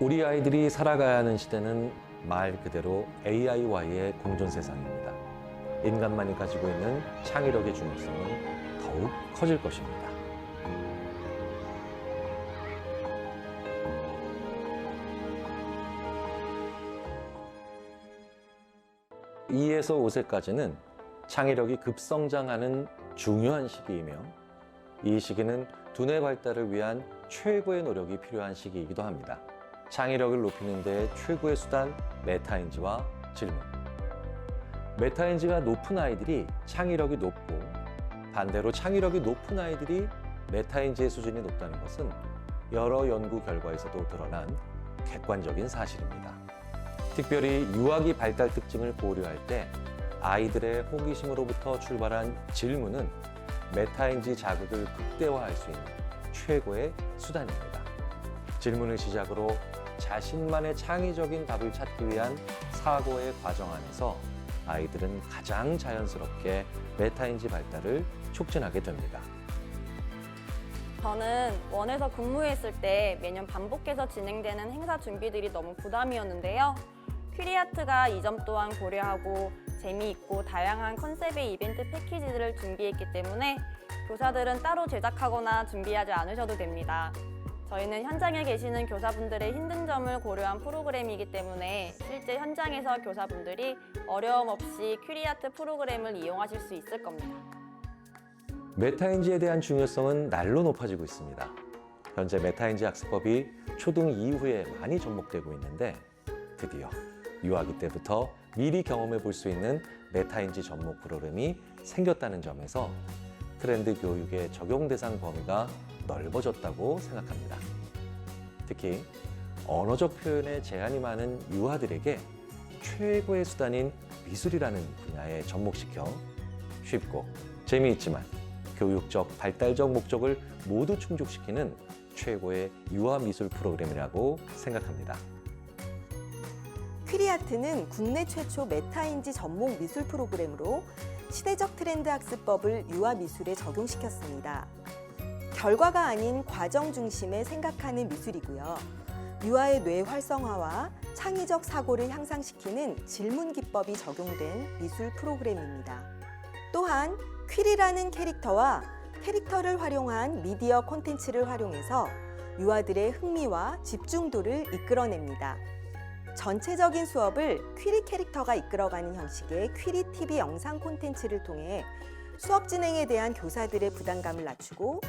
우리 아이들이 살아가야 하는 시대는 말 그대로 AI와의 공존 세상입니다. 인간만이 가지고 있는 창의력의 중요성은 더욱 커질 것입니다. 2에서 5세까지는 창의력이 급성장하는 중요한 시기이며 이 시기는 두뇌 발달을 위한 최고의 노력이 필요한 시기이기도 합니다. 창의력을 높이는 데 최고의 수단 메타인지와 질문. 메타인지가 높은 아이들이 창의력이 높고 반대로 창의력이 높은 아이들이 메타인지의 수준이 높다는 것은 여러 연구 결과에서도 드러난 객관적인 사실입니다. 특별히 유아기 발달 특징을 고려할 때 아이들의 호기심으로부터 출발한 질문은 메타인지 자극을 극대화할 수 있는 최고의 수단입니다. 질문을 시작으로 자신만의 창의적인 답을 찾기 위한 사고의 과정 안에서 아이들은 가장 자연스럽게 메타인지 발달을 촉진하게 됩니다. 저는 원에서 근무했을 때 매년 반복해서 진행되는 행사 준비들이 너무 부담이었는데요. 퀴리아트가 이 점 또한 고려하고 재미있고 다양한 컨셉의 이벤트 패키지들을 준비했기 때문에 교사들은 따로 제작하거나 준비하지 않으셔도 됩니다. 저희는 현장에 계시는 교사분들의 힘든 점을 고려한 프로그램이기 때문에 실제 현장에서 교사분들이 어려움 없이 퀴리아트 프로그램을 이용하실 수 있을 겁니다. 메타인지에 대한 중요성은 날로 높아지고 있습니다. 현재 메타인지 학습법이 초등 이후에 많이 접목되고 있는데 드디어 유아기 때부터 미리 경험해 볼 수 있는 메타인지 접목 프로그램이 생겼다는 점에서 트렌드 교육의 적용 대상 범위가 넓어졌다고 생각합니다. 특히 언어적 표현에 제한이 많은 유아들에게 최고의 수단인 미술이라는 분야에 접목시켜 쉽고 재미있지만 교육적, 발달적 목적을 모두 충족시키는 최고의 유아 미술 프로그램이라고 생각합니다. 퀴리아트는 국내 최초 메타인지 전목 미술 프로그램으로 시대적 트렌드 학습법을 유아 미술에 적용시켰습니다. 결과가 아닌 과정 중심의 생각하는 미술이고요. 유아의 뇌 활성화와 창의적 사고를 향상시키는 질문 기법이 적용된 미술 프로그램입니다. 또한 퀴리라는 캐릭터와 캐릭터를 활용한 미디어 콘텐츠를 활용해서 유아들의 흥미와 집중도를 이끌어냅니다. 전체적인 수업을 퀴리 캐릭터가 이끌어가는 형식의 퀴리 TV 영상 콘텐츠를 통해 수업 진행에 대한 교사들의 부담감을 낮추고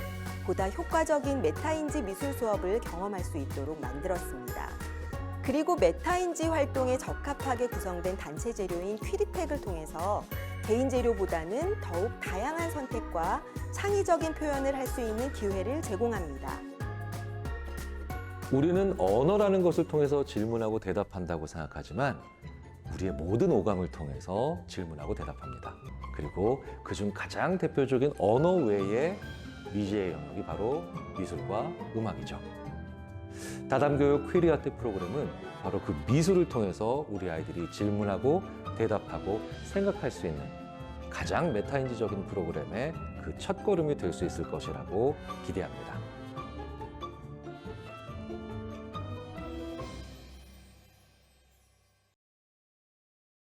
보다 효과적인 메타인지 미술 수업을 경험할 수 있도록 만들었습니다. 그리고 메타인지 활동에 적합하게 구성된 단체 재료인 퀴리팩을 통해서 개인 재료보다는 더욱 다양한 선택과 창의적인 표현을 할 수 있는 기회를 제공합니다. 우리는 언어라는 것을 통해서 질문하고 대답한다고 생각하지만 우리의 모든 오감을 통해서 질문하고 대답합니다. 그리고 그중 가장 대표적인 언어 외의 미지의 영역이 바로 미술과 음악이죠. 다담교육 퀴리 아트 프로그램은 바로 그 미술을 통해서 우리 아이들이 질문하고 대답하고 생각할 수 있는 가장 메타인지적인 프로그램의 그 첫걸음이 될 수 있을 것이라고 기대합니다.